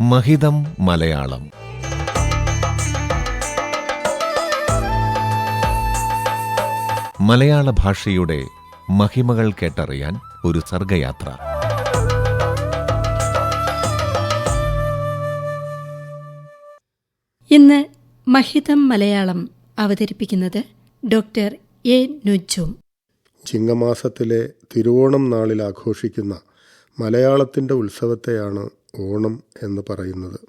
മഹിതം മലയാളം. മലയാള ഭാഷയുടെ മഹിമകൾ കേട്ടറിയാൻ ഒരു സർഗയാത്ര. ഇന്ന് മഹിതം മലയാളം അവതരിപ്പിക്കുന്നത് ഡോക്ടർ എ നുജും. ചിങ്ങമാസത്തിലെ തിരുവോണം നാളിൽ ആഘോഷിക്കുന്ന മലയാളത്തിന്റെ ഉത്സവത്തെയാണ് ഓണം എന്ന് പറയുന്നത്.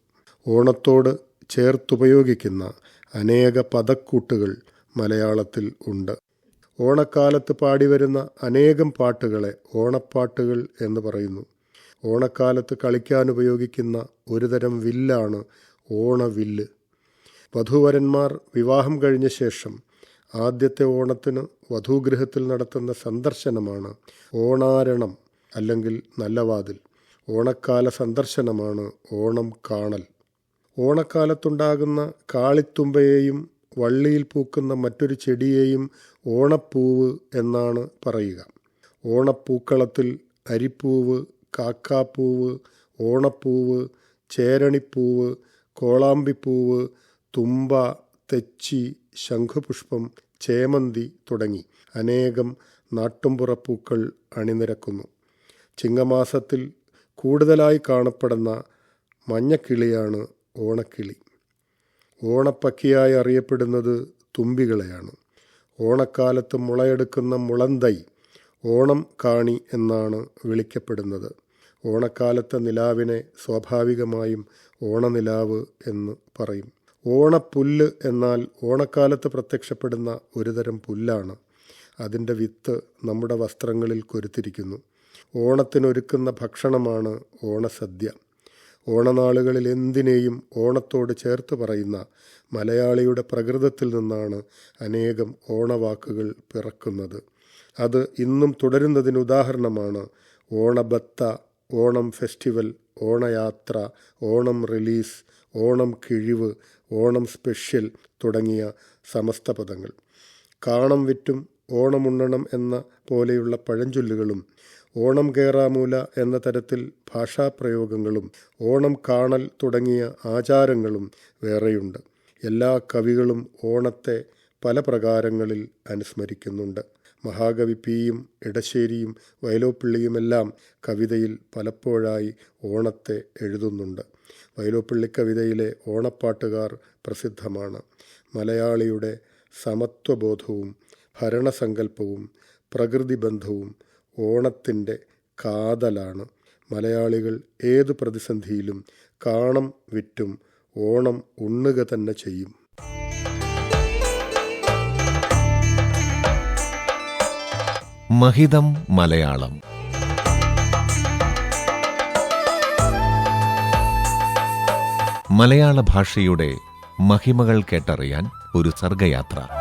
ഓണത്തോട് ചേർത്തുപയോഗിക്കുന്ന അനേക പദക്കൂട്ടുകൾ മലയാളത്തിൽ ഉണ്ട്. ഓണക്കാലത്ത് പാടിവരുന്ന അനേകം പാട്ടുകളെ ഓണപ്പാട്ടുകൾ എന്ന് പറയുന്നു. ഓണക്കാലത്ത് കളിക്കാൻ ഉപയോഗിക്കുന്ന ഒരുതരം വില്ലാണ് ഓണവില്ല്. വധൂവരന്മാർ വിവാഹം കഴിഞ്ഞ ശേഷം ആദ്യത്തെ ഓണത്തിന് വധൂഗൃഹത്തിൽ നടത്തുന്ന സന്ദർശനമാണ് ഓണാരണം അല്ലെങ്കിൽ നല്ലവാതിൽ ഓണക്കാല സന്ദർശനമാണ് ഓണം കാണൽ. ഓണക്കാലത്തുണ്ടാകുന്ന കാളിത്തുമ്പയെയും വള്ളിയിൽ പൂക്കുന്ന മറ്റൊരു ചെടിയെയും ഓണപ്പൂവ് എന്നാണ് പറയുക. ഓണപ്പൂക്കളത്തിൽ അരിപ്പൂവ് കാക്കാപ്പൂവ് ഓണപ്പൂവ് ചേരണിപ്പൂവ് കോളാമ്പിപ്പൂവ് തുമ്പ തെച്ചി ശംഖുപുഷ്പം ചേമന്തി തുടങ്ങി അനേകം നാട്ടുംപുറപ്പൂക്കൾ അണിനിരക്കുന്നു. ചിങ്ങമാസത്തിൽ കൂടുതലായി കാണപ്പെടുന്ന മഞ്ഞക്കിളിയാണ് ഓണക്കിളി. ഓണപ്പക്കിയായി അറിയപ്പെടുന്നത് തുമ്പികളെയാണ്. ഓണക്കാലത്ത് മുളയെടുക്കുന്ന മുളന്തൈ ഓണം കാണി എന്നാണ് വിളിക്കപ്പെടുന്നത്. ഓണക്കാലത്തെ നിലാവിനെ സ്വാഭാവികമായും ഓണനിലാവ് എന്ന് പറയും. ഓണപ്പുല്ല് എന്നാൽ ഓണക്കാലത്ത് പ്രത്യക്ഷപ്പെടുന്ന ഒരുതരം പുല്ലാണ്. അതിന്റെ വിത്ത് നമ്മുടെ വസ്ത്രങ്ങളിൽ കൊരുത്തിരിക്കുന്നു. ഓണത്തിനൊരുക്കുന്ന ഭക്ഷണമാണ് ഓണസദ്യ. ഓണനാളുകളിൽ എന്തിനേയും ഓണത്തോട് ചേർത്ത് പറയുന്ന മലയാളിയുടെ പ്രകൃതത്തിൽ നിന്നാണ് അനേകം ഓണവാക്കുകൾ പിറക്കുന്നത്. അത് ഇന്നും തുടരുന്നതിന് ഉദാഹരണമാണ് ഓണബത്ത ഓണം ഫെസ്റ്റിവൽ ഓണയാത്ര ഓണം റിലീസ് ഓണം കിഴിവ് ഓണം സ്പെഷ്യൽ തുടങ്ങിയ സമസ്ത പദങ്ങൾ. കാണം വിറ്റും ഓണമുണ്ണണം എന്ന പോലെയുള്ള പഴഞ്ചൊല്ലുകളും ഓണം കേറാമൂല എന്ന തരത്തിൽ ഭാഷാപ്രയോഗങ്ങളും ഓണം കാണൽ തുടങ്ങിയ ആചാരങ്ങളും വേറെയുണ്ട്. എല്ലാ കവികളും ഓണത്തെ പല പ്രകാരങ്ങളിൽ അനുസ്മരിക്കുന്നുണ്ട്. മഹാകവി പിയും ഇടശ്ശേരിയും വയലോപ്പിള്ളിയുമെല്ലാം കവിതയിൽ പലപ്പോഴായി ഓണത്തെ എഴുതുന്നുണ്ട്. വയലോപ്പിള്ളി കവിതയിലെ ഓണപ്പാട്ടുകാർ പ്രസിദ്ധമാണ്. മലയാളിയുടെ സമത്വബോധവും ഭരണസങ്കല്പവും പ്രകൃതിബന്ധവും ഓണത്തിന്റെ കാതലാണ്. മലയാളികൾ ഏതു പ്രതിസന്ധിയിലും കാണം വിറ്റും ഓണം ഉണ്ണുക തന്നെ ചെയ്യും. മഹിതം മലയാളം. മലയാള ഭാഷയുടെ മഹിമകൾ കേട്ടറിയാൻ ഒരു സർഗയാത്ര.